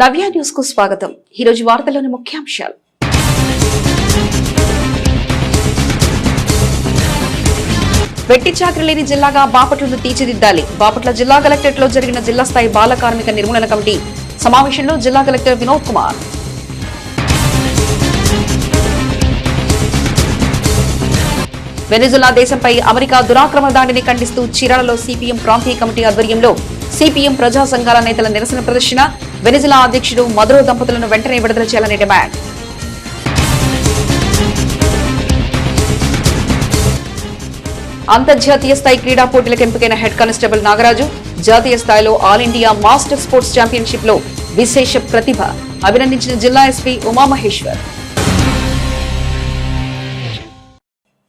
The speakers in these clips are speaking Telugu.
నవ్య న్యూస్కు స్వాగతం. ఈరోజు వార్తల్లోని ముఖ్యాంశాలు. వెట్టి చాకరలేని జిల్లాగా బాపట్లను తీర్చిదిద్దాలి. బాపట్ల జిల్లా కలెక్టరేట్లో జరిగిన జిల్లా స్థాయి బాల కార్మిక నిర్మూలన కమిటీ సమావేశంలో జిల్లా కలెక్టర్ వినోద్ కుమార్. వెనిజులా దేశంపై అమెరికా దురాక్రమణ దాడిని ఖండిస్తూ చీరాలలో సిపిఎం ప్రాంతీయ కమిటీ ఆధ్వర్యంలో సిపిఎం ప్రజా సంఘాల నేతల నిరసన ప్రదర్శన వెనిజులా అధ్యక్షుడు మధురో దంపతులను వెంటనే విడుదల చేయాలని డిమాండ్. అంతర్జాతీయ స్థాయి క్రీడా పోటీలకు ఎంపికైన హెడ్ కానిస్టేబుల్ నాగరాజు జాతీయ స్థాయిలో ఆల్ ఇండియా మాస్టర్ స్పోర్ట్స్ ఛాంపియన్షిప్లో విశేష ప్రతిభ. అభినందించిన జిల్లా ఎస్పీ ఉమామహేశ్వర్.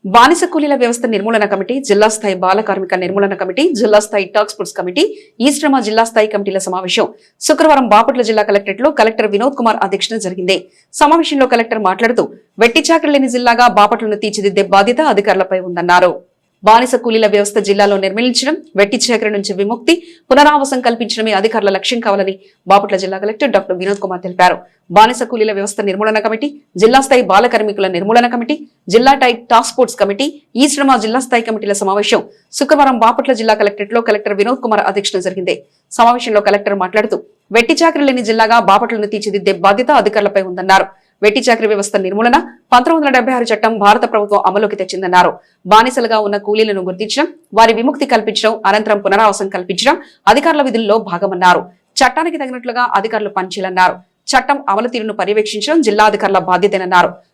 బానిస కూలీల వ్యవస్థ నిర్మూలన కమిటీ జిల్లా స్థాయి బాల కార్మిక నిర్మూలన కమిటీ జిల్లా స్థాయి టాక్స్ స్పోర్ట్స్ కమిటీ ఈస్ట్రమా జిల్లా స్థాయి కమిటీల సమావేశం. శుక్రవారం బాపట్ల జిల్లా కలెక్టరేట్లో కలెక్టర్ వినోద్ కుమార్ అధ్యక్షతన జరిగింది. సమావేశంలో కలెక్టర్ మాట్లాడుతూ వెట్టిచాకర్ లేని జిల్లాగా బాపట్లను తీర్చిదిద్దే బాధ్యత అధికారులపై ఉందన్నారు. బానిస కూలీల వ్యవస్థ జిల్లాలో నిర్మించడం వెట్టి చాకరీ నుంచి విముక్తి పునరావాసం కల్పించడమే అధికారుల లక్ష్యం కావాలని బాపట్ల జిల్లా కలెక్టర్ డాక్టర్ వినోద్ కుమార్ తెలిపారు. బానిస కూలీల వ్యవస్థ నిర్మూలన కమిటీ జిల్లా స్థాయి బాల కార్మికుల నిర్మూలన కమిటీ జిల్లా టై టాస్క్ ఫోర్స్ కమిటీ ఈ శ్రమ జిల్లా స్థాయి కమిటీల సమావేశం శుక్రవారం బాపట్ల జిల్లా కలెక్టరేట్లో కలెక్టర్ వినోద్ కుమార్ అధ్యక్షతన జరిగింది. సమావేశంలో కలెక్టర్ మాట్లాడుతూ వెట్టి చాకరీ లేని జిల్లాగా బాపట్లను తీర్చిదిద్దే బాధ్యత అధికారులపై ఉందన్నారు. వెట్టి చాకరీ వ్యవస్థ నిర్మూలన పంతొమ్మిది వందల ఆరు చట్టం భారత ప్రభుత్వం అమలుకి తెచ్చిందన్నారు. బానిసలుగా ఉన్న కూలీలను గుర్తించడం వారి విముక్తి కల్పించడం అనంతరం పునరావాసం కల్పించడం అధికారుల విధుల్లో భాగమన్నారు. చట్టానికి తగినట్లుగా అధికారులు పనిచేయాలన్నారు. చట్టం అమలు తీరును పర్యవేక్షించడం జిల్లా అధికారుల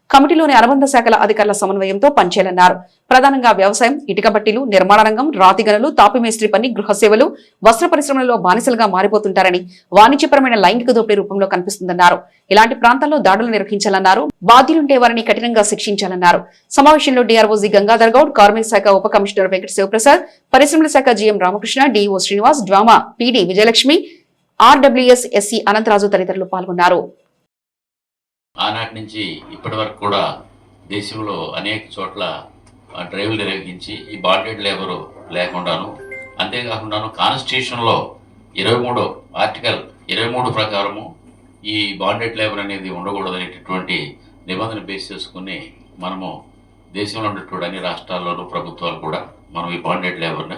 కమిటీలోని అనుబంధ శాఖల అధికారుల సమన్వయంతో పనిచేయాలన్నారు ప్రధానంగా వ్యవసాయం ఇటుక బట్టీలు నిర్మాణ రంగం రాతి గనులు తాపిమేస్త్రి పని గృహ సేవలు వస్త్ర పరిశ్రమలలో బానిసలుగా మారిపోతుంటారని వాణిజ్యపరమైన లైంగిక దోపిడీ రూపంలో కనిపిస్తుందన్నారు. ఇలాంటి ప్రాంతాల్లో దాడులు నిర్వహించాలన్నారు. బాధ్యులుంటే వారిని కఠినంగా శిక్షించాలన్నారు. సమావేశంలో డీఆర్ఓజీ గంగాధర్ గౌడ్ కార్మిక శాఖ ఉప కమిషనర్ వెంకట శివప్రసాద్ పరిశ్రమల శాఖ GM Ramakrishna DO Srinivas Dwama PD Vijayalakshmi RWS SC Anantharaju తదితరులు పాల్గొన్నారు. ఆనాటి నుంచి ఇప్పటి వరకు కూడా దేశంలో అనేక చోట్ల డ్రైవ్లు నిర్వహించి ఈ బాండెడ్ లేబరు లేకుండాను అంతేకాకుండాను కాన్స్టిట్యూషన్లో ఇరవై మూడో ఆర్టికల్ ఇరవై మూడు ప్రకారము ఈ బాండెడ్ లేబర్ అనేది ఉండకూడదు అనేటటువంటి నిబంధన బేస్ చేసుకుని మనము దేశంలో ఉన్నటువంటి అన్ని రాష్ట్రాల్లోనూ ప్రభుత్వాలు కూడా మనం ఈ బాండెడ్ లేబర్ని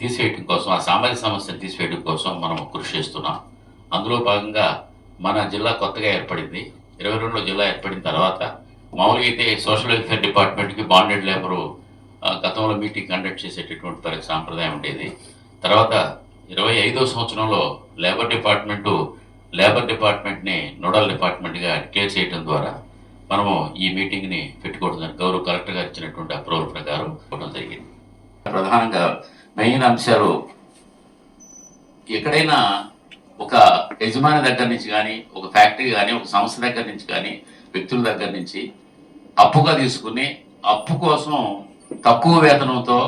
తీసివేయటం కోసం ఆ సామాజిక సమస్యను తీసివేయడం కోసం మనం కృషి చేస్తున్నాం. అందులో భాగంగా మన జిల్లా కొత్తగా ఏర్పడింది. ఇరవై రెండులో జిల్లా ఏర్పడిన తర్వాత మామూలుగా అయితే సోషల్ వెల్ఫేర్ డిపార్ట్మెంట్కి బాండెడ్ లేబరు గతంలో మీటింగ్ కండక్ట్ చేసేటటువంటి పరి సాంప్రదాయం ఉండేది. తర్వాత ఇరవై ఐదో సంవత్సరంలో లేబర్ డిపార్ట్మెంటు లేబర్ డిపార్ట్మెంట్ని నోడల్ డిపార్ట్మెంట్గా డిక్లేర్ చేయడం ద్వారా మనము ఈ మీటింగ్ని పెట్టుకోవడం గౌరవ కలెక్టర్ గారు ఇచ్చినటువంటి అప్రూవల్ ప్రకారం ఇవ్వడం జరిగింది. ప్రధానంగా మెయిన్ అంశాలు ఎక్కడైనా ఒక యజమాని దగ్గర నుంచి కానీ ఒక ఫ్యాక్టరీ కానీ ఒక సంస్థ దగ్గర నుంచి కానీ వ్యక్తుల దగ్గర నుంచి అప్పుగా తీసుకుని అప్పు కోసం తక్కువ వేతనంతో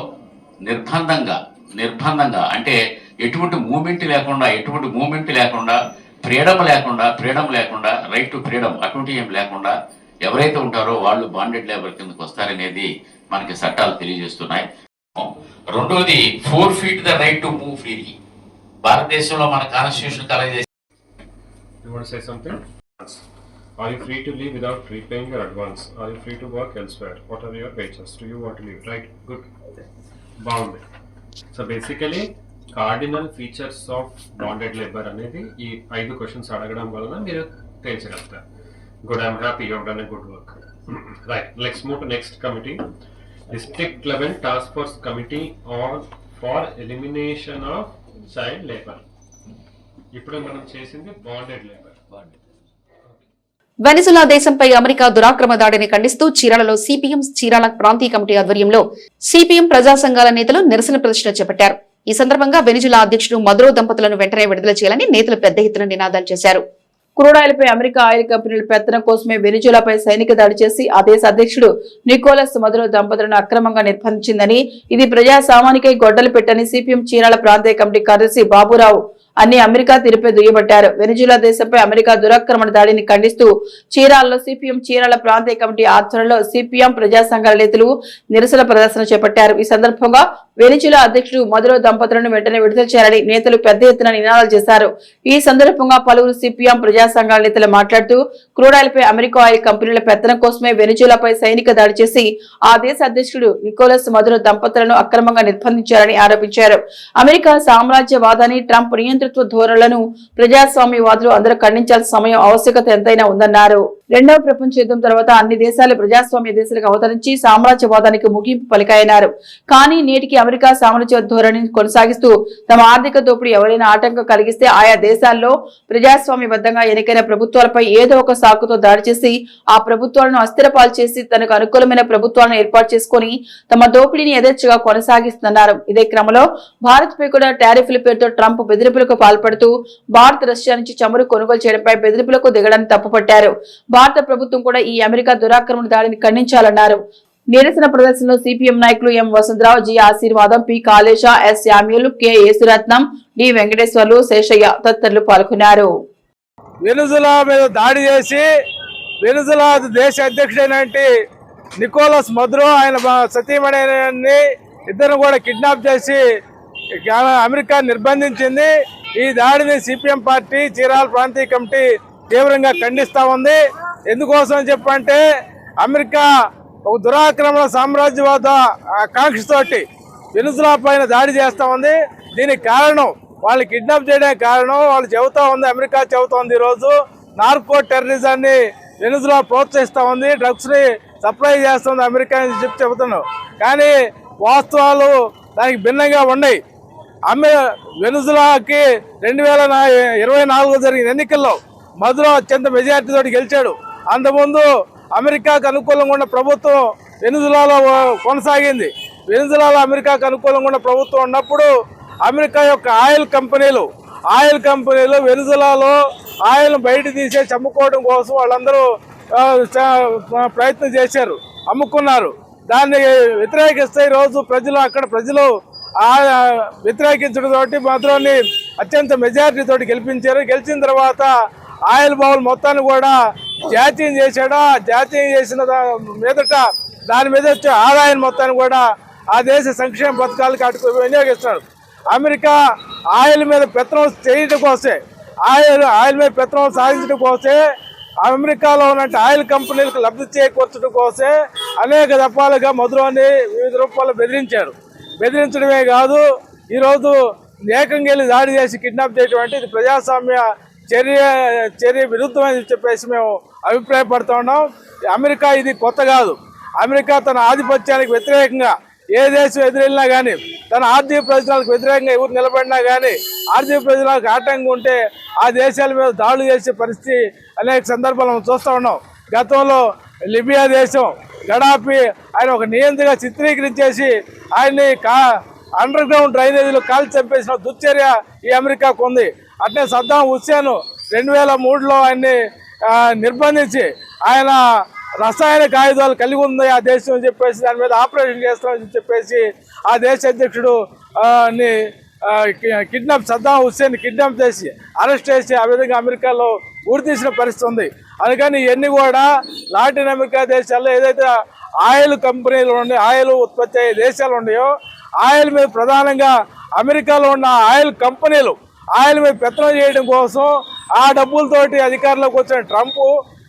నిర్బంధంగా నిర్బంధంగా అంటే ఎటువంటి మూమెంట్ లేకుండా ఎటువంటి మూమెంట్ లేకుండా ఫ్రీడమ్ లేకుండా ఫ్రీడమ్ లేకుండా రైట్ టు ఫ్రీడమ్ అటువంటి ఏం లేకుండా ఎవరైతే ఉంటారో వాళ్ళు బాండెడ్ లేబర్ కిందకు వస్తారనేది మనకి చట్టాలు తెలియజేస్తున్నాయి. రెండోది four feet the right to move freely భారతదేశంలో మన కాన్స్టిట్యూషన్ కలగజేసి Are you free to leave without repaying your advance? Are you free to work elsewhere? What are your wages? Do you want to leave? Right, good. బాగుంది so basically cardinal features of bonded labour అనేది ఈ ఐదు క్వశ్చన్స్ అడగడం వలన మీరు తేల్చగలుగుతారు good I'm happy you done good work right let's move to next committee district level task force committee on for elimination of child labour ఇప్పుడు మనం చేసింది బాండెడ్ లేబర్ వెనిజులా దేశంపై అమెరికా దురాక్రమ దాడిని ఖండిస్తూ చీరాలలో సిపిఎం చీరాల ప్రాంతీయ కమిటీ ఆధ్వర్యంలో సిపిఎం ప్రజా సంఘాల నేతలు నిరసన ప్రదర్శన చేపట్టారు. ఈ సందర్భంగా వెనిజులా అధ్యక్షుడు మధురో దంపతులను వెంటనే విడుదల చేయాలని నేతలు పెద్ద ఎత్తున నినాదాలు చేశారు. క్రూడాయిల్పై అమెరికా ఆయిల్ కంపెనీల పెత్తనం కోసమే వెనిజులాపై సైనిక దాడి చేసి ఆ దేశ అధ్యక్షుడు నికోలస్ మధురో దంపతులను అక్రమంగా నిర్బంధించిందని ఇది ప్రజాసామానికై గొడ్డలు పెట్టని సిపిఎం చీరాల ప్రాంతీయ కమిటీ కార్యదర్శి బాబురావు అన్ని అమెరికా తీరుపై దుయ్యబట్టారు. వెనిజులా దేశంపై అమెరికా దురాక్రమణ దాడిని ఖండిస్తూ చీరాలలో సిపిఎం చీరాల ప్రాంతీయ కమిటీ ఆధ్వర్యంలో సిపిఎం ప్రజా సంఘాల నేతలు నిరసన ప్రదర్శన చేపట్టారు. ఈ సందర్భంగా వెనిచులా అధ్యక్షుడు మధురో దంపతులను వెంటనే విడుదల చేయాలని నేతలు పెద్ద ఎత్తున నినాదాలు చేశారు. ఈ సందర్భంగా పలువురు సిపిఎం ప్రజా సంఘాల నేతలు మాట్లాడుతూ క్రూడాయిల్పై అమెరికా ఆయిల్ కంపెనీల పెత్తనం కోసమే వెనిచులాపై సైనిక దాడి చేసి ఆ దేశ అధ్యక్షుడు నికోలస్ మధురో దంపతులను అక్రమంగా నిర్బంధించారని ఆరోపించారు. అమెరికా సామ్రాజ్యవాదాన్ని ట్రంప్ నియంతృత్వ ధోరణులను ప్రజాస్వామ్యవాదులు అందరూ ఖండించాల్సిన సమయం ఆవశ్యకత ఎంతైనా ఉందన్నారు. రెండవ ప్రపంచ యుద్ధం తర్వాత అన్ని దేశాలు ప్రజాస్వామ్య దేశాలకు అవతరించి సామ్రాజ్యవాదానికి ముగింపు పలికాయన్నారు. కానీ నేటికి అమెరికా సామ్రాజ్య ధోరణిని కొనసాగిస్తూ తమ ఆర్థిక దోపిడీ ఎవరైనా ఆటంకం కలిగిస్తే ఆయా దేశాల్లో ప్రజాస్వామ్యబద్ధంగా ఎన్నికైన ప్రభుత్వాలపై ఏదో ఒక సాకుతో దాడి చేసి ఆ ప్రభుత్వాలను అస్థిరపాలు చేసి తనకు అనుకూలమైన ప్రభుత్వాలను ఏర్పాటు చేసుకుని తమ దోపిడీని యథేచ్ఛగా కొనసాగిస్తున్నారు ఇదే క్రమంలో భారత్ పై కూడా టారిఫ్ల పేరుతో ట్రంప్ బెదిరింపులకు పాల్పడుతూ భారత్ రష్యా నుంచి చమురు కొనుగోలు చేయడంపై బెదిరింపులకు దిగడాన్ని తప్పుపట్టారు. భారత ప్రభుత్వం కూడా ఈ అమెరికా దురాక్రమణ దాడిని ఖండించాలన్నారు. నిరసన ప్రదర్శనలో సిపిఎం నాయకులు M Vasantharao G Ashirvadam P Kalesha S Samyulu K Yesuratnam D Venkateswarlu Seshaiah తదితరులు పాల్గొన్నారు. వెనుజులా మీద దాడి చేసి వెనుజులా దేశ అధ్యక్షుడైన నికోలస్ మధురో ఆయన సతీమణి ఇద్దరు కూడా కిడ్నాప్ చేసి అమెరికా నిర్బంధించింది. ఈ దాడిని సిపిఎం పార్టీ చీరాల ప్రాంతీయ కమిటీ తీవ్రంగా ఖండిస్తా ఉంది. ఎందుకోసం అని చెప్పంటే అమెరికా ఒక దురాక్రమణ సామ్రాజ్యవాద ఆకాంక్షతోటి వెనుజులా పైన దాడి చేస్తూ ఉంది. దీనికి కారణం వాళ్ళు కిడ్నాప్ చేయడానికి కారణం వాళ్ళు చెబుతూ ఉంది అమెరికా చెబుతూ ఉంది ఈరోజు. నార్కో టెర్రరిజాన్ని వెనుజులా ప్రోత్సహిస్తూ ఉంది డ్రగ్స్ని సప్లై చేస్తుంది అమెరికా అని చెప్పి చెబుతున్నాం. కానీ వాస్తవాలు దానికి భిన్నంగా ఉన్నాయి. ఆమె వెనుజులాకి రెండు వేల నా- ఇరవై నాలుగు జరిగిన ఎన్నికల్లో మధుర అత్యంత మెజార్టీతో గెలిచాడు. అంతకుముందు అమెరికాకు అనుకూలంగా ఉన్న ప్రభుత్వం వెనుజులాలో కొనసాగింది. వెనుజులాలో అమెరికాకు అనుకూలంగా ఉన్న ప్రభుత్వం ఉన్నప్పుడు అమెరికా యొక్క ఆయిల్ కంపెనీలు ఆయిల్ కంపెనీలు వెనుజులాలో ఆయిల్ బయట తీసే చమ్ముకోవడం కోసం వాళ్ళందరూ చ- ప్రయత్నం చేశారు అమ్ముకున్నారు. దాన్ని వ్యతిరేకిస్తే ఈరోజు ప్రజలు అక్కడ ప్రజలు వ్యతిరేకించడం తోటి మాత్రాన్ని అత్యంత మెజారిటీ తోటి గెలిపించారు. గెలిచిన తర్వాత ఆయిల్ బౌల్ మొత్తాన్ని కూడా జాతీయం చేశాడు. ఆ జాతీయం చేసిన దా- మీదట దాని మీద వచ్చే ఆదాయం మొత్తాన్ని కూడా ఆ దేశ సంక్షేమ పథకాలకు అటు వినియోగిస్తున్నాడు. అమెరికా ఆయిల్ మీద పెత్రం చేయడం కోసే ఆయిల్ ఆయిల్ మీద పెత్రం సాధించడం కోసే అమెరికాలో ఉన్న ఆయిల్ కంపెనీలకు లబ్ధి చేకూర్చడం కోసే అనేక దఫాలుగా మధురాన్ని వివిధ రూపాల్లో బెదిరించారు. బెదిరించడమే కాదు ఈరోజు ఏకంగా వెళ్ళి దాడి చేసి కిడ్నాప్ చేయటం అంటే ఇది ప్రజాస్వామ్య చర్య చర్య విరుద్ధమని చెప్పేసి మేము అభిప్రాయపడుతూ ఉన్నాం. అమెరికా ఇది కొత్త కాదు. అమెరికా తన ఆధిపత్యానికి వ్యతిరేకంగా ఏ దేశం ఎదురెళ్ళినా కానీ తన ఆర్థిక ప్రయోజనాలకు వ్యతిరేకంగా ఎవరు నిలబడినా కానీ ఆర్థిక ప్రయోజనాలకు ఆటంకం ఉంటే ఆ దేశాల మీద దాడులు చేసే పరిస్థితి అనేక సందర్భాలు మనం చూస్తూ ఉన్నాం. గతంలో లిబియా దేశం గడాపి ఆయన ఒక నియంత్రగా చిత్రీకరించేసి ఆయన్ని కా అండర్ గ్రౌండ్ డ్రైనేజీలో కాల్చి చంపేసిన దుశ్చర్య ఈ అమెరికాకు ఉంది. అట్నే సద్దాం హుస్సేన్ రెండు వేల మూడులో ఆయన్ని నిర్బంధించి ఆయన రసాయన కాయుధాలు కలిగి ఉంది ఆ దేశం అని చెప్పేసి దాని మీద ఆపరేషన్ చేస్తామని చెప్పేసి ఆ దేశ అధ్యక్షుడు ని కిడ్నాప్ సద్దాం హుస్సేన్ కిడ్నాప్ చేసి అరెస్ట్ చేసి ఆ విధంగా అమెరికాలో ఊరి తీసిన పరిస్థితి ఉంది. అందుకని ఇవన్నీ కూడా లాటిన్ అమెరికా దేశాల్లో ఏదైతే ఆయిల్ కంపెనీలు ఉండి ఆయిల్ ఉత్పత్తి అయ్యే దేశాలు ఉన్నాయో ఆయిల్ మీద ప్రధానంగా అమెరికాలో ఉన్న ఆయిల్ కంపెనీలు ఆయన మీద పెత్తనం చేయడం కోసం ఆ డబ్బులతోటి అధికారంలోకి వచ్చిన ట్రంప్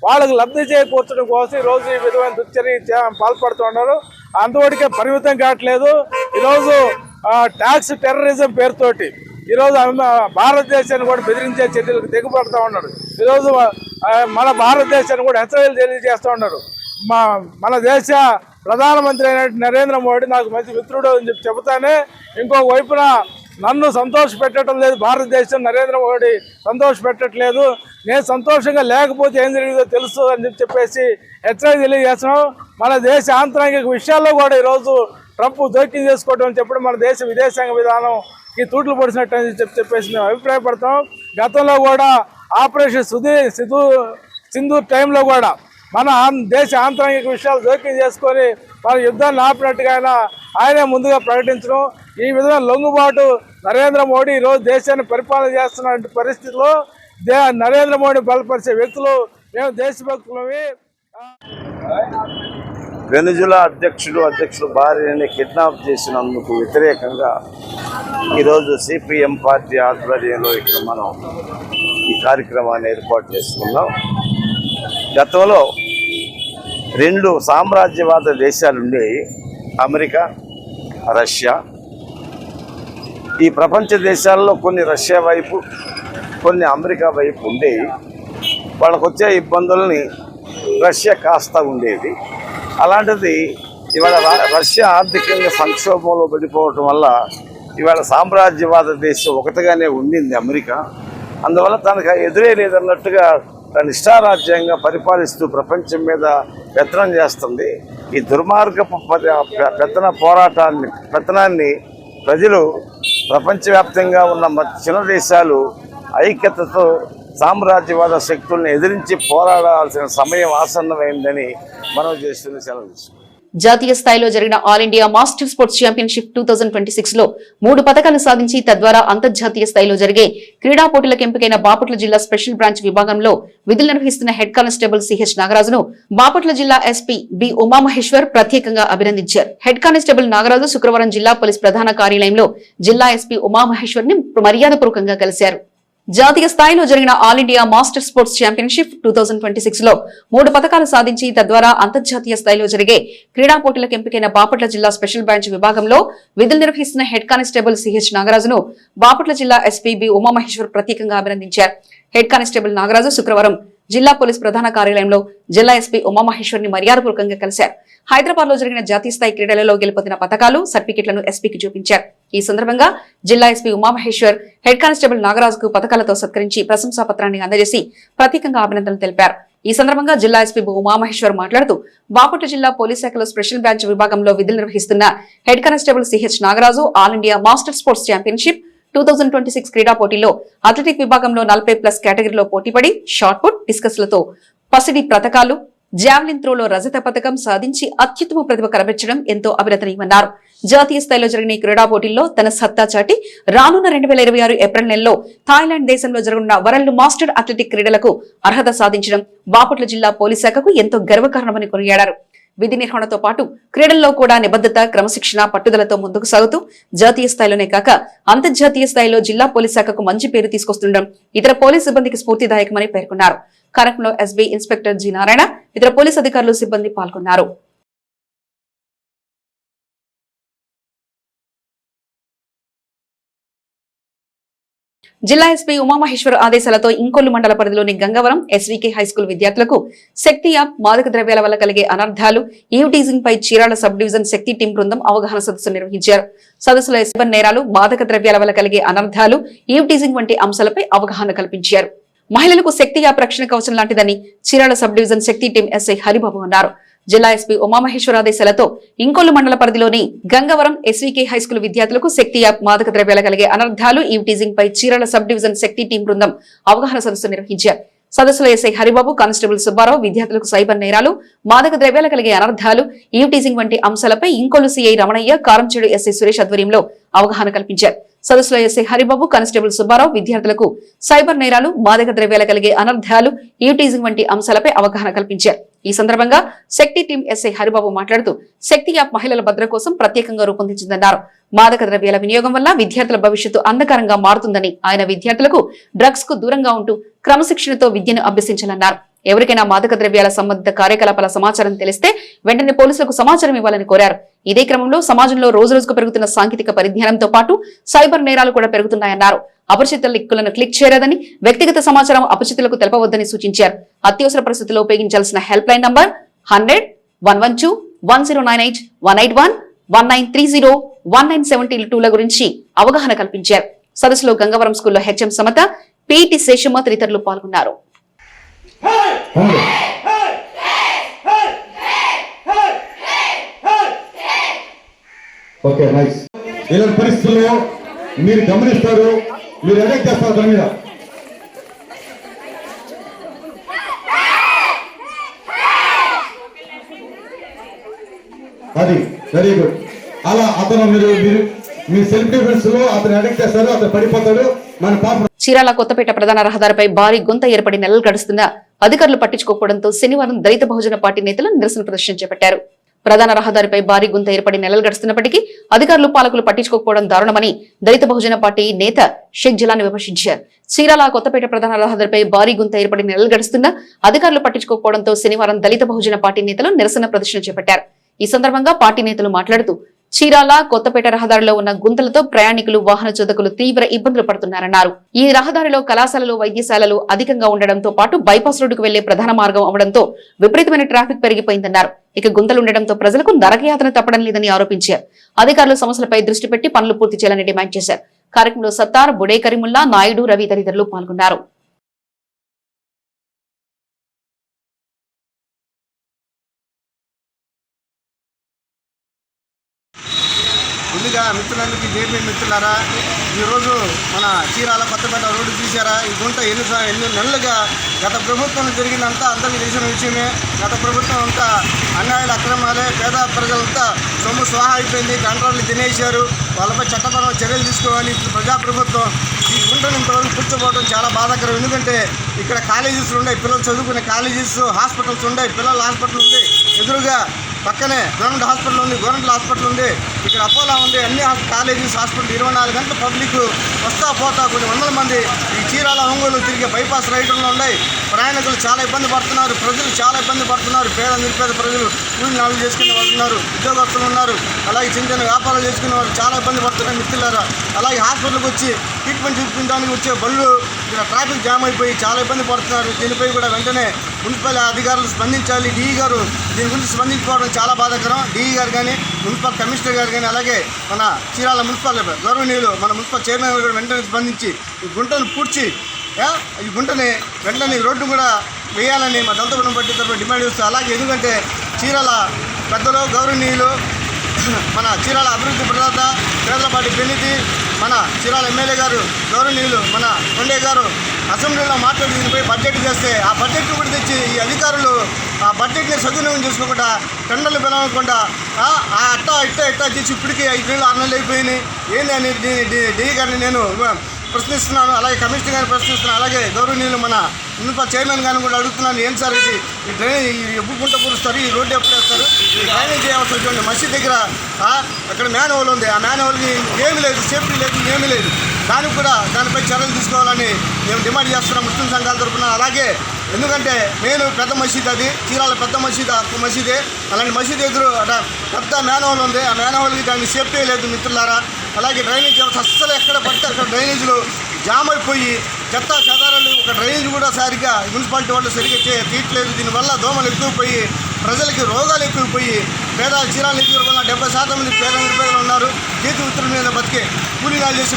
వాళ్ళకు లబ్ధి చేకూర్చడం కోసం ఈరోజు ఈ విధమైన దుశ్చర్య పాల్పడుతున్నారు. అంతవరకే పరిమితం కావట్లేదు. ఈరోజు ట్యాక్స్ టెర్రరిజం పేరుతోటి ఈరోజు భారతదేశాన్ని కూడా బెదిరించే చర్యలకు దిగుపడుతూ ఉన్నారు. ఈరోజు మన భారతదేశాన్ని కూడా హెచ్చరికలు తెలియజేస్తూ ఉన్నారు. మా మన దేశ ప్రధానమంత్రి అయిన నరేంద్ర మోడీ నాకు మంచి మిత్రుడు అని చెప్పి చెబుతానే ఇంకో వైపున నన్ను సంతోష పెట్టడం లేదు. భారతదేశం నరేంద్ర మోడీ సంతోష పెట్టట్లేదు. నేను సంతోషంగా లేకపోతే ఏం జరిగిందో తెలుసు అని చెప్పేసి హెచ్చరిక తెలియజేస్తున్నాం. మన దేశ ఆంతరంగిక విషయాల్లో కూడా ఈరోజు ట్రంప్ జోక్యం చేసుకోవడం అని చెప్పడం మన దేశ విదేశాంగ విధానం ఈ తూట్లు పొడిచినట్టు అని చెప్పి చెప్పేసి మేము అభిప్రాయపడతాం. గతంలో కూడా ఆపరేషన్ సుధీ సిధు సింధు టైంలో కూడా మన దేశ ఆంతరంగిక విషయాలు జోక్యం చేసుకొని మన యుద్ధాన్ని ఆపినట్టుగా ఆయన ఆయనే ముందుగా ప్రకటించడం. ఈ విధంగా లొంగుబాటు నరేంద్ర మోడీ ఈరోజు దేశాన్ని పరిపాలన చేస్తున్న పరిస్థితిలో దే నరేంద్ర మోడీ బలపరిచే వ్యక్తులు మేము దేశభక్తులవి వెనుజులా అధ్యక్షుడు అధ్యక్షుడు భార్యని కిడ్నాప్ చేసినందుకు వ్యతిరేకంగా ఈరోజు సిపిఎం పార్టీ ఆధ్వర్యంలో ఇక్కడ మనం ఈ కార్యక్రమాన్ని ఏర్పాటు చేసుకున్నాం. గతంలో రెండు సామ్రాజ్యవాద దేశాలు ఉండేవి అమెరికా రష్యా. ఈ ప్రపంచ దేశాల్లో కొన్ని రష్యా వైపు కొన్ని అమెరికా వైపు ఉండేవి. వాళ్ళకు వచ్చే ఇబ్బందుల్ని రష్యా కాస్త ఉండేది. అలాంటిది ఇవాళ రష్యా ఆర్థికంగా సంక్షోభంలో పడిపోవటం వల్ల ఇవాళ సామ్రాజ్యవాద దేశం ఒకటిగానే ఉండింది అమెరికా. అందువల్ల తనకు ఎదురే లేదన్నట్టుగా తన పరిపాలిస్తూ ప్రపంచం మీద పెత్తనం చేస్తుంది ఈ దుర్మార్గపు పెత్తన పోరాటాన్ని పెత్తనాన్ని ప్రజలు ప్రపంచవ్యాప్తంగా ఉన్న చిన్న దేశాలు ఐక్యతతో సామ్రాజ్యవాద శక్తుల్ని ఎదిరించి పోరాడాల్సిన సమయం ఆసన్నమైందని మనం చేస్తున్న సెలవు తీసుకుంటాం. జాతీయ స్థాయిలో జరిగిన all India master sports championship two twenty లో మూడు పథకాలు సాధించి తద్వారా అంతర్జాతీయ స్థాయిలో జరిగే క్రీడా పోటీలకు ఎంపికైన బాపట్ల జిల్లా స్పెషల్ బ్రాంచ్ విభాగంలో విధులు నిర్వహిస్తున్న హెడ్ కానిస్టేబుల్ సిహెచ్ నాగరాజును బాపట్ల జిల్లా ఎస్పీ బి ఉమామహేశ్వర్ ప్రత్యేకంగా అభినందించారు. హెడ్ కానిస్టేబుల్ నాగరాజు శుక్రవారం జిల్లా పోలీస్ ప్రధాన కార్యాలయంలో జిల్లా ఎస్పీ ఉమామహేశ్వర్ని మర్యాదపూర్వకంగా కలిశారు. జాతీయ స్థాయిలో జరిగిన all India master sports championship two thousand twenty సిక్స్లో మూడు పథకాలు సాధించి తద్వారా అంతర్జాతీయ స్థాయిలో జరిగే క్రీడా పోటీలకు ఎంపికైన బాపట్ల జిల్లా స్పెషల్ బ్రాంచ్ విభాగంలో విధులు నిర్వహిస్తున్న హెడ్ కానిస్టేబుల్ సిహెచ్ నాగరాజును బాపట్ల జిల్లా ఎస్పీబీ ఉమామహేశ్వర్ ప్రత్యేకంగా అభినందించారు. హెడ్ కానిస్టేబుల్ నాగరాజు శుక్రవారం జిల్లా పోలీస్ ప్రధాన కార్యాలయంలో జిల్లా ఎస్పీ ఉమామహేశ్వర్ని మర్యాదపూర్వకంగా కలిశారు. హైదరాబాద్లో జరిగిన జాతీయ స్థాయి క్రీడలలో గెలుపొందిన పథకాలు సర్టిఫికెట్లను ఎస్పీకి చూపించారు. ఈ సందర్భంగా జిల్లా ఎస్పీ ఉమామహేశ్వర్ హెడ్ కానిస్టేబుల్ నాగరాజుకు పథకాలతో సత్కరించి ప్రశంసా పత్రాన్ని అందజేసి ప్రత్యేకంగా అభినందనలు తెలిపారు. ఈ సందర్భంగా జిల్లా ఎస్పీ ఉమామహేశ్వర్ మాట్లాడుతూ బాపట్ల జిల్లా పోలీస్ శాఖలో స్పెషల్ బ్రాంచ్ విభాగంలో విధులు నిర్వహిస్తున్న head constable CH Nagaraju all India master sports championship two thousand twenty six క్రీడా పోటీలో అథ్లెటిక్ విభాగంలో నలభై ప్లస్ కేటగిరీలో పోటీపడి షార్ట్ పుట్ డిస్కస్లతో పసిడి పథకాలు జావ్లిన్ త్రోలో రజత పథకం సాధించి అత్యుత్తమ ప్రతిభ కనబెచ్చడం ఎంతో అభినందనీయమన్నారు. జాతీయ స్థాయిలో జరిగిన ఈ క్రీడా పోటీల్లో తన సత్తా చాటి రానున్న రెండు వేల ఇరవై ఆరు ఏప్రిల్ నెలలో థాయిలాండ్ దేశంలో జరగనున్న వరల్డ్ మాస్టర్ అథ్లెటిక్ క్రీడలకు అర్హత సాధించడం బాపట్ల జిల్లా పోలీస్ శాఖకు ఎంతో గర్వకారణమని కొనియాడారు. విధి నిర్వహణతో పాటు క్రీడల్లో కూడా నిబద్ధత క్రమశిక్షణ పట్టుదలతో ముందుకు సాగుతూ జాతీయ స్థాయిలోనే కాక అంతర్జాతీయ స్థాయిలో జిల్లా పోలీస్ శాఖకు మంచి పేరు తీసుకొస్తుండడం ఇతర పోలీస్ సిబ్బందికి స్ఫూర్తిదాయకమని పేర్కొన్నారు. కార్యక్రమంలో ఎస్బీ ఇన్స్పెక్టర్ జి నారాయణ ఇతర పోలీస్ అధికారులు సిబ్బంది పాల్గొన్నారు. జిల్లా ఎస్పీ ఉమామహేశ్వర్ ఆదేశాలతో ఇంకొల్లు మండల పరిధిలోని గంగవరం ఎస్వీకే హైస్కూల్ విద్యార్థులకు శక్తి యాప్ మాదక ద్రవ్యాల వల్ల కలిగే అనర్థాలు ఈవ్ టీజింగ్ పై Chirala sub division Shakti team బృందం అవగాహన సదస్సు నిర్వహించారు. సదస్సులో ఎస్బన్ నేరాలు మాదక ద్రవ్యాల వల్ల కలిగే అనర్థాలు ఈవ్ టీజింగ్ వంటి అంశాలపై అవగాహన కల్పించారు. మహిళలకు శక్తి యాప్ రక్షణ కవచం లాంటిదని Chirala sub division Shakti team SI Haribabu అన్నారు. జిల్లా ఎస్పీ ఉమామహేశ్వర ఆదేశాలతో ఇంకొల్లు మండల పరిధిలోని గంగవరం ఎస్వీకే హైస్కూల్ విద్యార్థులకు శక్తి యాప్ మాదక ద్రవ్యాల కలిగే అనర్థాలు ఈ టీజింగ్ పై Chirala sub division Shakti team బృందం అవగాహన సదస్సు నిర్వహించారు. సదస్సులో ఎస్ఐ హరిబాబు కానిస్టేబుల్ సుబ్బారావు విద్యార్థులకు సైబర్ నేరాలు మాదక ద్రవ్యాల కలిగే అనర్థాలు ఈవ్టీజింగ్ వంటి అంశాలపై ఇంకొల్లు సీఐ రమణయ్య కారంచేడు ఎస్ఐ సురేష్ ఆధ్వర్యంలో అవగాహన కల్పించారు. సదస్సులో ఎస్ఐ హరిబాబు కానిస్టేబుల్ సుబ్బారావు విద్యార్థులకు సైబర్ నేరాలు మాదక ద్రవ్యాల కలిగే అనర్థాలు ఈవ్టీజింగ్ వంటి అంశాలపై అవగాహన కల్పించారు. ఈ సందర్భంగా శక్తి టీం ఎస్ఐ హరిబాబు మాట్లాడుతూ శక్తి యాప్ మహిళల భద్ర కోసం ప్రత్యేకంగా రూపొందించిందన్నారు. మాదక ద్రవ్యాల వినియోగం వల్ల విద్యార్థుల భవిష్యత్తు అంధకారంగా మారుతుందని ఆయన విద్యార్థులకు డ్రగ్స్కు దూరంగా ఉంటూ క్రమశిక్షణతో విద్యను అభ్యసించాలన్నారు. ఎవరికైనా మాదక ద్రవ్యాల సంబంధిత కార్యకలాపాల సమాచారం తెలిస్తే వెంటనే పోలీసులకు సమాచారం ఇవ్వాలని కోరారు. ఇదే క్రమంలో సమాజంలో రోజురోజుకు పెరుగుతున్న సాంకేతిక పరిజ్ఞానంతో పాటు సైబర్ నేరాలు కూడా పెరుగుతున్నాయన్నారు. అపరిచిత లిక్కులను క్లిక్ చేయరాదని వ్యక్తిగత సమాచారం అపరిచితులకు తెలపవద్దని సూచించారు. అత్యవసర పరిస్థితుల్లో ఉపయోగించాల్సిన helpline number hundred one one two one zero nine eight one eight one one nine three zero one nine seventy టూల గురించి అవగాహన కల్పించారు. సదస్సులో గంగవరం స్కూల్లో హెచ్ఎం సమత పిటి శేషమ్మ తదితరులు పాల్గొన్నారు. ఓకే నైస్ ఇలాంటి పరిస్థితుల్లో మీరు గమనిస్తారు మీరు ఎడెక్ట్ చేస్తారు దాని మీద. అది వెరీ గుడ్ అలా అతను మీరు మీరు మీ సెల్ఫ్ డిఫెన్స్లో అతను అడెక్ట్ చేస్తారు అతను పడిపోతాడు. చీరాల కొత్తపేట ప్రధాన రహదారిపై భారీ గుంత ఏర్పడి నెలలు గడుస్తున్నా అధికారులు పట్టించుకోకపోవడంతో శనివారం దళిత బహుజన పార్టీ నేతలు నిరసన ప్రదర్శన చేపట్టారు. ప్రధాన రహదారిపై భారీ గుంత ఏర్పడి నెలలు గడుస్తున్నప్పటికీ అధికారులు పాలకులు పట్టించుకోకపోవడం దారుణమని దళిత బహుజన పార్టీ నేత షేక్ జిలాని విమర్శించారు. చీరాల కొత్తపేట ప్రధాన రహదారిపై భారీ గుంత ఏర్పడి నెలలు గడుస్తున్నా అధికారులు పట్టించుకోకపోవడంతో శనివారం దళిత బహుజన పార్టీ నేతలు నిరసన ప్రదర్శన చేపట్టారు. ఈ సందర్భంగా పార్టీ నేతలు మాట్లాడుతూ చీరాల కొత్తపేట రహదారిలో ఉన్న గుంతలతో ప్రయాణికులు వాహన చోదకులు తీవ్ర ఇబ్బందులు పడుతున్నారన్నారు. ఈ రహదారిలో కళాశాలలు వైద్యశాలలు అధికంగా ఉండడంతో పాటు బైపాస్ రోడ్డుకు వెళ్ళే ప్రధాన మార్గం అవడంతో విపరీతమైన ట్రాఫిక్ పెరిగిపోయిందన్నారు. ఇక గుంతలుండడంతో ప్రజలకు నరకయాతన తప్పడం లేదని ఆరోపించారు. అధికారులు సమస్యలపై దృష్టి పెట్టి పనులు పూర్తి చేయాలని డిమాండ్ చేశారు. కార్యక్రమంలో సత్తార్ బుడే కరీముల్లా నాయుడు రవి తదితరులు పాల్గొన్నారు. ముందుగా మిత్రులందరికీ జేపీ మిత్రులారా ఈరోజు మన చీరాల కొత్తపేట రోడ్డు చూసారా ఈ గుంట ఎన్ని ఎన్ని నెలలుగా గత ప్రభుత్వం జరిగిందంతా అందరికీ తెలిసిన విషయమే. గత ప్రభుత్వం అంతా అన్యాయాల అక్రమాలే పేద ప్రజలంతా సొమ్ము స్వాహ అయిపోయింది కంట్రోల్ని తినేశారు. వాళ్ళపై చట్టపరమైన చర్యలు తీసుకోవాలి. ఇప్పుడు ప్రజాప్రభుత్వం ఈ గుంటను ఇంతవరకు కూర్చోపోవడం చాలా బాధాకరం. ఎందుకంటే ఇక్కడ కాలేజెస్ ఉన్నాయి పిల్లలు చదువుకునే కాలేజెస్ హాస్పిటల్స్ ఉన్నాయి పిల్లల హాస్పిటల్ ఉంది. ఎదురుగా పక్కనే గవర్నమెంట్ హాస్పిటల్ ఉంది గవర్నమెంట్ హాస్పిటల్ ఉంది ఇక్కడ అపోలో ఉంది అన్ని హాస్- కాలేజెస్ హాస్పిటల్ ఇరవై నాలుగు గంటలు పబ్లిక్ వస్తా పోతా కొన్ని వందల మంది ఈ చీరాల ఒంగోలు తిరిగే బైపాస్ రైడర్లు ఉన్నాయి. ప్రయాణికులు చాలా ఇబ్బంది పడుతున్నారు ప్రజలు చాలా ఇబ్బంది పడుతున్నారు పేద నిరుపేద ప్రజలు కూలి నాలుగు చేసుకునే వాళ్ళు ఉన్నారు ఉద్యోగస్తులు ఉన్నారు అలాగే చిన్న చిన్న వ్యాపారాలు చేసుకునే వాళ్ళు చాలా ఇబ్బంది పడుతున్నారు మిత్రులారా. అలాగే హాస్పిటల్కి వచ్చి ట్రీట్మెంట్ చూపించడానికి వచ్చే బళ్ళు ఇక్కడ ట్రాఫిక్ జామ్ అయిపోయి చాలా ఇబ్బంది పడుతున్నారు. దీనిపై కూడా వెంటనే మున్సిపల్ అధికారులు స్పందించాలి. డిఈ గారు దీని గురించి స్పందించుకోవడం చాలా బాధాకరం. డిఈ గారు కానీ మున్సిపల్ కమిషనర్ గారు కానీ అలాగే మన చీరాల మున్సిపల్ గౌరవనీయులు మన మున్సిపల్ చైర్మన్ గారు కూడా వెంటనే స్పందించి ఈ గుంటను పూడ్చి ఈ గుంటని వెంటనే రోడ్డు కూడా వేయాలని మా దంతపురం పట్టి తరఫున డిమాండ్ చేస్తూ అలాగే ఎందుకంటే చీరాల పెద్దలు గౌరవనీయులు మన చీరాల అభివృద్ధి ప్రదాత పేదలపాటి పెన్నితి మన చీరాల ఎమ్మెల్యే గారు గౌరవనీయులు మన కొండే గారు అసెంబ్లీలో మాట్లాడి దీనిపై బడ్జెట్ చేస్తే ఆ బడ్జెట్ కూడా తెచ్చి ఈ అధికారులు ఆ బడ్జెట్ని సద్వినియోగం చేసుకోకుండా టెండర్లు పిలవకుండా ఆ ఆ అట్ట ఇట్ట ఇట్ట చేసి ఇప్పటికీ ఐదు నెలలు ఆరు నెలలు అయిపోయినాయి. ఏంది అని డీ గారిని నేను ప్రశ్నిస్తున్నాను. అలాగే కమిషనర్ గారిని ప్రశ్నిస్తున్నాను. అలాగే గౌరవనీయులు మన మున్సిపల్ చైర్మన్ గారిని కూడా అడుగుతున్నాను. ఏం సార్ ఇది? ఈ డ్రైనేజ్ ఈ ఎప్పుకుంట పూరుస్తారు ఈ రోడ్డు ఎప్పుడు వేస్తారు? ఈ డ్రైనేజ్ చేయవలసినటువంటి మసీద్ దగ్గర ఆ, అక్కడ మ్యాన్హోల్ ఉంది. ఆ మ్యాన్హోల్కి ఏమీ లేదు. సేఫ్టీ లేదు ఏమీ లేదు. దానికి కూడా దానిపై చర్యలు తీసుకోవాలని మేము డిమాండ్ చేస్తున్నాం ముస్లిం సంఘాల తరఫున అలాగే ఎందుకంటే నేను పెద్ద మసీద్ అది చీరాల పెద్ద మసీద్ ఆ మసీదే. అలాంటి మసీద్ ఎదురు అట పెద్ద మ్యాన్హోల్ ఉంది. ఆ మ్యాన్హోల్కి దాన్ని సేఫ్టీ లేదు మిత్రులారా. అలాగే డ్రైనేజ్ వ్యవస్థ అస్సలు ఎక్కడ పడితే అక్కడ డ్రైనేజీలు జామ్ అయిపోయి చెత్త చెదారాలు ఒక డ్రైనేజ్ కూడా సరిగ్గా మున్సిపాలిటీ వాళ్ళు సరిగ్గా చే తీయట్లేదు. దీనివల్ల దోమలు ఎక్కువైపోయి ప్రజలకి రోగాలు ఎక్కువైపోయి పేద చీరాల నియోజకవర్గంలో డెబ్బై శాతం మంది పేద నిరుపేదలు ఉన్నారు. చేతి ఉత్తరం మీద బతికే కూలీనాలు చేసి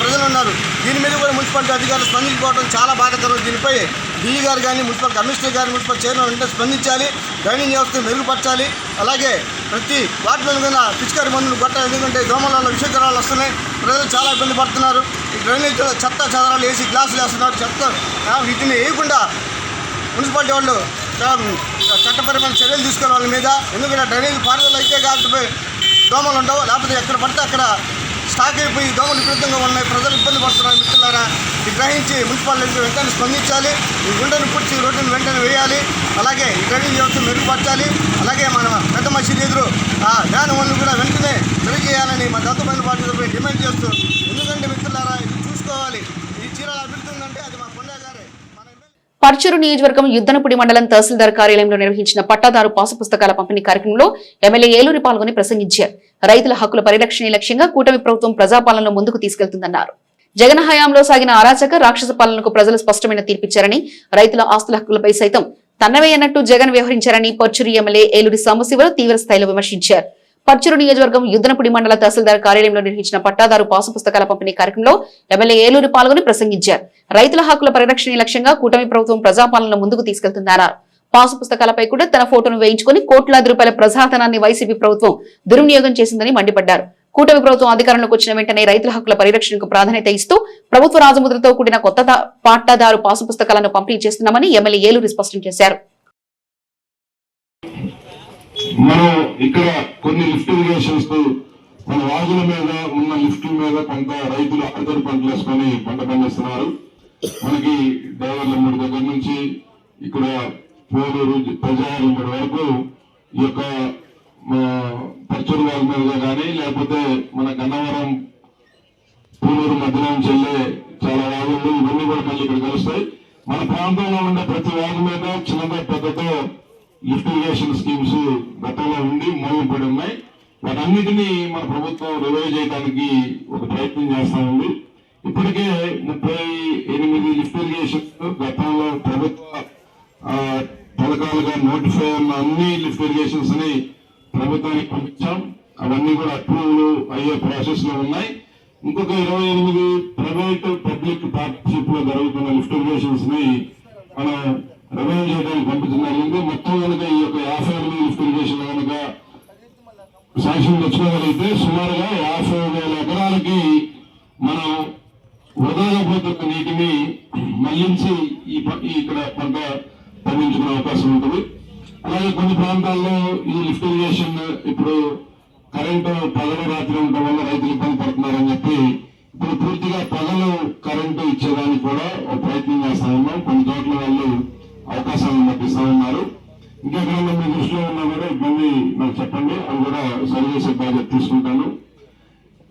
ప్రజలు ఉన్నారు. దీని మీద కూడా మున్సిపాలిటీ అధికారులు స్పందించుకోవడం చాలా బాధాకరం. దీనిపై డిఈ గారు కానీ మున్సిపల్ కమిషనర్ గారు మున్సిపల్ చైర్మన్ వెంటనే స్పందించాలి. డ్రైనింగ్ వ్యవస్థ మెరుగుపరచాలి. అలాగే ప్రతి వాటిలో కూడా పిచికారి మందులు కొట్టాలి ఎందుకంటే దోమల విషకరాలు వస్తున్నాయి. ప్రజలు చాలా ఇబ్బంది పడుతున్నారు. ఈ డ్రైనేజ్ చెత్త చదరాలు వేసి గ్లాసులు వేస్తున్నారు. చెత్త వీటిని వేయకుండా మున్సిపాలిటీ వాళ్ళు చట్టపరమైన చర్యలు తీసుకోవాలి వాళ్ళ మీద ఎందుకంటే డ్రైనేజ్ పారుదల అయితే కాబట్టి దోమలు ఉండవు లేకపోతే ఎక్కడ పడితే అక్కడ స్టాక్ అయిపోయి దోమలు విపరీతంగా ఉన్నాయి. ప్రజలు ఇబ్బంది పడుతున్నారు మిత్రులారా. గ్రహించి మున్సిపాలిటీ వెంటనే స్పందించాలి. ఈ గుండెను పుట్టి రోడ్డును వెంటనే వేయాలి. అలాగే ఈ డ్రైనేజ్ వ్యవస్థ మెరుగుపరచాలి. అలాగే మన పెద్ద మసీదు ఎదురు ఆ ధ్యాన వాళ్ళు కూడా వెంటనే తెలియజేయాలని మన దత్తమైన పార్టీలపై డిమాండ్ చేస్తూ ఎందుకంటే మిత్రులారా ఇది చూసుకోవాలి. ఈ చీరల అభివృద్ధి ఉందంటే అది మా కొండ గారే. పర్చూరు నియోజకవర్గం యుద్దనపుడి మండలం తహసీల్దార్ కార్యాలయంలో నిర్వహించిన పట్టాదారు పాసు పుస్తకాల పంపిణీ కార్యక్రమంలో ఎమ్మెల్యే ఏలూరి పాల్గొని ప్రసంగించారు. రైతుల హక్కుల పరిరక్షణే లక్ష్యంగా కూటమి ప్రభుత్వం ప్రజాపాలనలో ముందుకు తీసుకెళ్తుందన్నారు. జగన్ హయాంలో సాగిన అరాచక రాక్షస పాలనకు ప్రజలు స్పష్టమైన తీర్పిచ్చారని రైతుల ఆస్తుల హక్కులపై సైతం తన్నవేయన్నట్టు జగన్ వ్యవహరించారని పర్చురు ఎమ్మెల్యే ఏలూరి సాంబశివరావు తీవ్ర స్థాయిలో విమర్శించారు. పర్చురు నియోజకవర్గం యుద్ధనపుడి మండల తహసీల్దార్ కార్యాలయంలో నిర్వహించిన పట్టాదారు పాసు పుస్తకాల పంపిణీ కార్యక్రమంలో ఎమ్మెల్యే ఏలూరి పాల్గొని ప్రసంగించారు. రైతుల హక్కుల పరిరక్షణ లక్ష్యంగా కూటమి ప్రభుత్వం ప్రజాపాలన ముందుకు తీసుకెళ్తుందన్నారు. పాసు పుస్తకాలపై కూడా తన ఫోటోను వేయించుకుని కోట్లాది రూపాయల ప్రజాధనాన్ని వైసీపీ ప్రభుత్వం దుర్వినియోగం చేసిందని మండిపడ్డారు. కూటమి ప్రభుత్వం అధికారంలోకి వచ్చిన వెంటనే రైతుల హక్కుల పరిరక్షణకు ప్రాధాన్యత ఇస్తూ ప్రభుత్వ రాజముద్రతో కూడిన కొత్త పాట్టాదారు పాసు పుస్తకాలను పంపిణీ చేస్తున్నామని ఎమ్మెల్యే ఏలూరి స్పష్టం చేశారు. మనం ఇక్కడ కొన్ని లిఫ్ట్ ఇరిగేషన్స్ మన వాగుల మీద ఉన్న మీద కొంత రైతులు పంటలు వేసుకొని పంట పండిస్తున్నారు. మనకి దగ్గర నుంచి ఇక్కడ పోలూరు ప్రజారంగడి వరకు ఈ యొక్క పరచూరు వాళ్ళ మీదుగా కానీ లేకపోతే మన గన్నవరం పూలూరు మధ్యలో చెల్లే చాలా వాగులు ఇవన్నీ కూడా మళ్ళీ ఇక్కడ కలుస్తాయి. మన ప్రాంతంలో ఉండే ప్రతి వాగు మీద చిన్న పెద్దతో లిఫ్ట్ ఇరిగేషన్ స్కీమ్స్ గతంలో ఉండి మూలపడి ఉన్నాయి. వాటన్నిటినీ మన ప్రభుత్వం రివైవ్ చేయడానికి ఒక ప్రయత్నం చేస్తా ఉంది. ఇప్పటికే ముప్పై ఎనిమిది లిఫ్ట్ ఇరిగేషన్ గతంలో ప్రభుత్వ నోటిఫై ఉన్న అన్ని లిఫ్ట్ ఇరిగేషన్స్ని ప్రభుత్వానికి పంపించాం. అవన్నీ కూడా అప్రూవల్ అయ్యే ప్రాసెస్లో ఉన్నాయి. ఇంకొక ఇరవై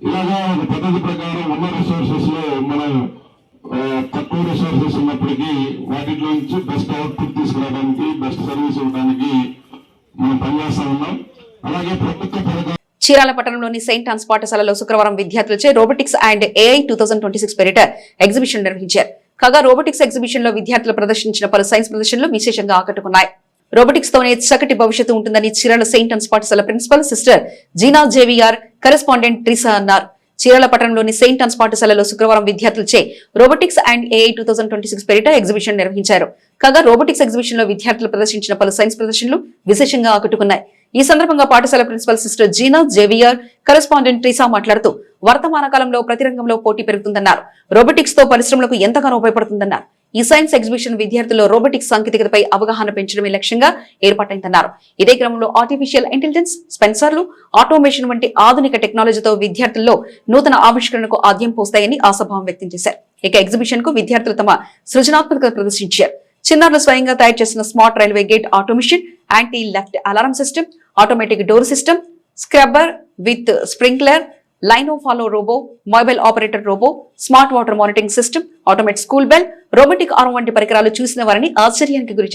ఇలాగా ఒక పద్ధతి ప్రకారం ఉన్న రిసోర్సెస్లో మన తక్కువ రిసోర్సెస్ ఉన్నప్పటికీ వాటిలో నుంచి బెస్ట్ అవుట్పుట్ తీసుకురావడానికి బెస్ట్ సర్వీస్ ఇవ్వడానికి మనం పనిచేస్తా ఉన్నాం. అలాగే ప్రభుత్వ పథకాలు చీరాల పట్టణంలోని సెయింట్ ఆన్స్ పాఠశాలలో శుక్రవారం విద్యార్థులచే robotics and AI two thousand twenty six పేరిట ఎగ్జిబిషన్ నిర్వహించారు. కాగా రోబోటిక్స్ ఎగ్జిబిషన్లో విద్యార్థులు ప్రదర్శించిన పలు సైన్స్ ప్రదర్శనలు విశేషంగా ఆకట్టుకున్నాయి. రోబోటిక్స్ తోనే చక్కటి భవిష్యత్తు ఉంటుందని చీరాల సెయింట్ ఆన్స్ పాఠశాల principal sister Jeena Xavier correspondent Treesa అన్నారు చీరాల పట్టణంలోని సెయింట్ అన్స్ పాఠశాలలో శుక్రవారం విద్యార్థులచే robotics and AI two thousand twenty six పేరిట ఎగ్జిబిషన్ నిర్వహించారు. కాగా రోబోటిక్స్ ఎగ్జిబిషన్లో విద్యార్థులు ప్రదర్శించిన పలు సైన్స్ ప్రదర్శనలు విశేషంగా ఆకట్టుకున్నాయి. ఈ సందర్భంగా పాఠశాల principal sister Jeena Xavier correspondent Treesa మాట్లాడుతూ వర్తమాన కాలంలో ప్రతి రంగంలో పోటీ పెరుగుతుందన్నారు. రోబోటిక్స్తో పరిశ్రమలకు ఎంతగానో ఉపయోగపడుతుందన్నారు. ఈ సైన్స్ ఎగ్జిబిషన్ విద్యార్థుల్లో రోబోటిక్స్ సాంకేతికతపై అవగాహన పెంచడమే లక్ష్యంగా ఏర్పాటైందన్నారు. ఇదే క్రమంలో ఆర్టిఫిషియల్ ఇంటెలిజెన్స్ స్పెన్సర్లు ఆటోమేషన్ వంటి ఆధునిక టెక్నాలజీతో విద్యార్థుల్లో నూతన ఆవిష్కరణకు ఆద్యం పోస్తాయని ఆశాభావం వ్యక్తం చేశారు. ఇక ఎగ్జిబిషన్కు విద్యార్థులు తమ సృజనాత్మకత ప్రదర్శించారు. చిన్నారులు స్వయంగా తయారు చేసిన smart railway gate automation anti left alarm system automatic door system scrubber with sprinkler line follow robo mobile operator robo smart water monitoring system automate school bell robotic arm వంటి పరికరాలు చూసిన వారిని ఆశ్చర్యానికి గురి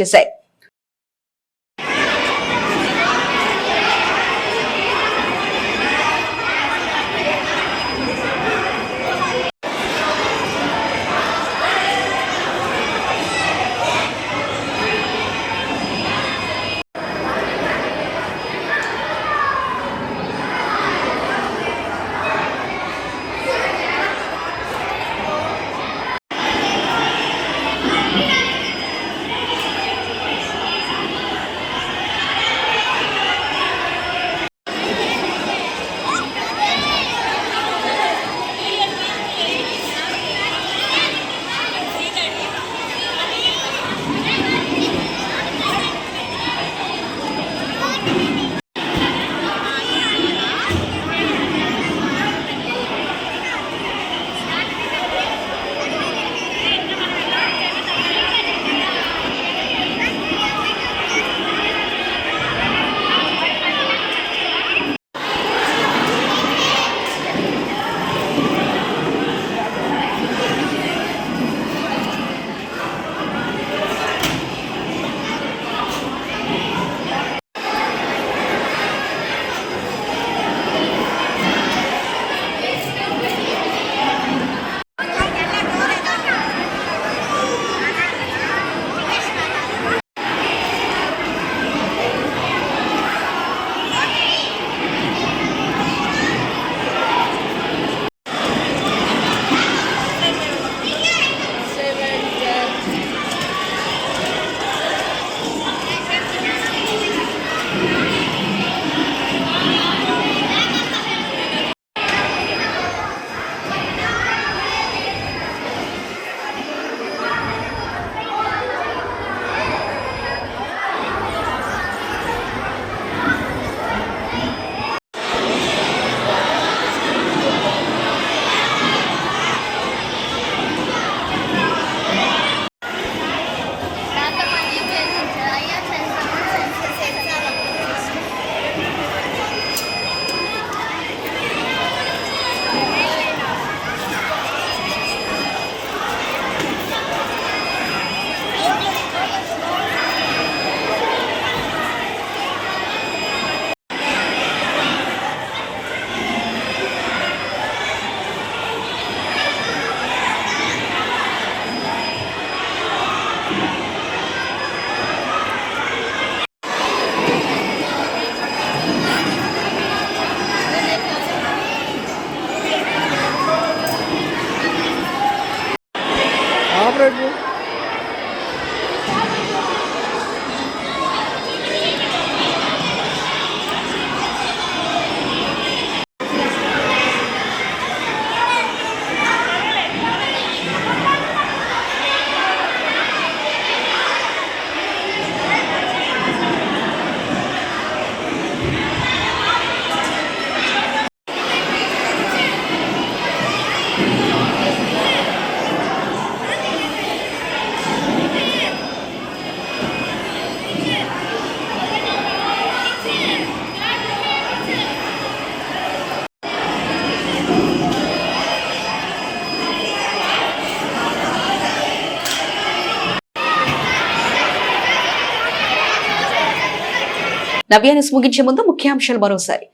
నవ్యాన్ని ముగించే ముందు ముఖ్యాంశాలు మరోసారి.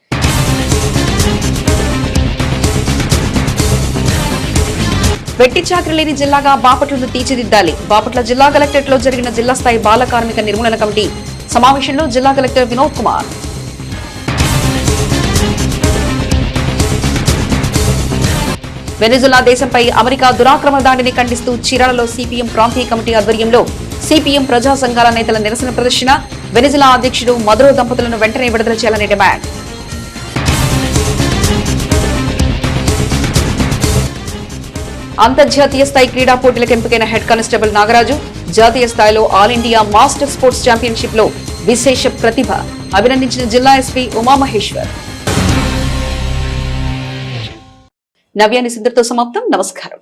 వెట్టి చాకరి లేని జిల్లాగా బాపట్లను తీర్చిదిద్దాలి. బాపట్ల జిల్లా కలెక్టరేట్లో జరిగిన జిల్లా స్థాయి బాల కార్మిక నిర్మూలన కమిటీ సమావేశంలో జిల్లా కలెక్టర్ వినోద్ కుమార్. వెనిజులా దేశంపై అమెరికా దురాక్రమణ దాడిని ఖండిస్తూ చీరాలలో సిపిఎం ప్రాంతీయ కమిటీ ఆధ్వర్యంలో సిపిఎం ప్రజా సంఘాల నేతల నిరసన ప్రదర్శన వెనిజులా అధ్యక్షుడు మధురో దంపతులను వెంటనే విడుదల చేయాలని డిమాండ్. అంతర్జాతీయ స్థాయి క్రీడా పోటీలకు ఎంపికైన హెడ్ కానిస్టేబుల్ నాగరాజు జాతీయ స్థాయిలో ఆల్ ఇండియా మాస్టర్ స్పోర్ట్స్ ఛాంపియన్షిప్లో విశేష ప్రతిభ అభినందించిన జిల్లా ఎస్పీ ఉమామహేశ్వర్. నవ్యాని సింధుతో సమాప్తం. నమస్కారం.